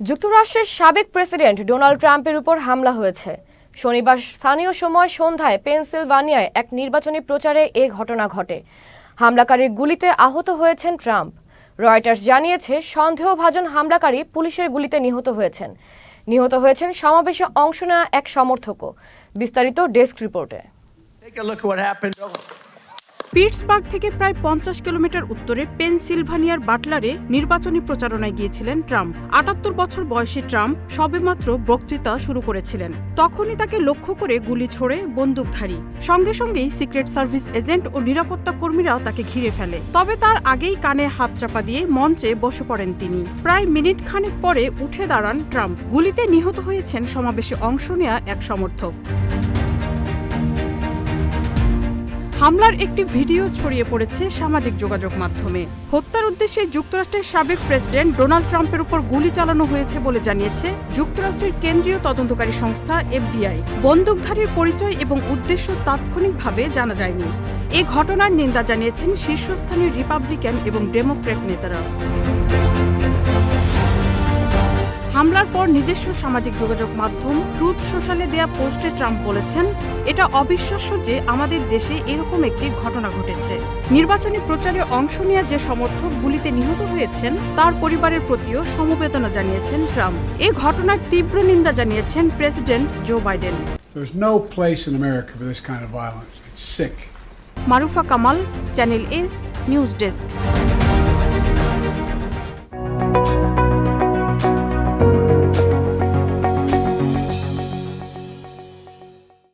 যুক্তরাষ্ট্রের সাবেক president Donald ট্রাম্পের উপর হামলা হয়েছে। শনিবার স্থানীয় সময় সন্ধ্যায় পেনসিলভানিয়ায় এক নির্বাচনী প্রচারে এ ঘটনা ঘটে। হামলাকারীর গুলিতে আহত হয়েছেন ট্রাম্প। রয়টার্স জানিয়েছে, সন্দেহভাজন হামলাকারী পুলিশের গুলিতে নিহত হয়েছেন। নিহত হয়েছেন সমাবেশে অংশ নেওয়া এক সমর্থকও। বিস্তারিত ডেস্ক রিপোর্টে। পিটসবার্গ থেকে প্রায় পঞ্চাশ কিলোমিটার উত্তরে পেনসিলভানিয়ার বাটলারে নির্বাচনী প্রচারণায় গিয়েছিলেন ট্রাম্প। আটাত্তর বছর বয়সী ট্রাম্প সবেমাত্র বক্তৃতা শুরু করেছিলেন। তখনই তাকে লক্ষ্য করে গুলি ছোড়ে বন্দুকধারী। সঙ্গে সঙ্গেই সিক্রেট সার্ভিস এজেন্ট ও নিরাপত্তা কর্মীরাও তাকে ঘিরে ফেলে। তবে তার আগেই কানে হাত চাপা দিয়ে মঞ্চে বসে পড়েন তিনি। প্রায় মিনিট খানেক পরে উঠে দাঁড়ান ট্রাম্প। গুলিতে নিহত হয়েছেন সমাবেশে অংশ নেয়া এক সমর্থক। হামলার একটি ভিডিও ছড়িয়ে পড়েছে সামাজিক যোগাযোগ মাধ্যমে। হত্যার উদ্দেশ্যে যুক্তরাষ্ট্রের সাবেক প্রেসিডেন্ট ডোনাল্ড ট্রাম্পের উপর গুলি চালানো হয়েছে বলে জানিয়েছে যুক্তরাষ্ট্রের কেন্দ্রীয় তদন্তকারী সংস্থা এফবিআই। বন্দুকধারীর পরিচয় এবং উদ্দেশ্য তাৎক্ষণিকভাবে জানা যায়নি। এই ঘটনার নিন্দা জানিয়েছেন শীর্ষস্থানীয় রিপাবলিকান এবং ডেমোক্র্যাট নেতারা। হামলার পর নিজস্ব সামাজিক যোগাযোগ মাধ্যম, ট্রুথ সোশ্যালে দেয়া পোস্টে ট্রাম্প বলেছেন এটা অবিশ্বাস্য যে আমাদের দেশে এরকম একটি ঘটনা ঘটেছে নির্বাচনী প্রচারে অংশ নেওয়া যে সমর্থক গুলিতে নিহত হয়েছেন তার পরিবারের প্রতিও সমবেদনা জানিয়েছেন ট্রাম্প এই ঘটনার তীব্র নিন্দা জানিয়েছেন president Joe Biden There's no place in America for this kind of violence. It's sick. Marufa Kamal channel S news desk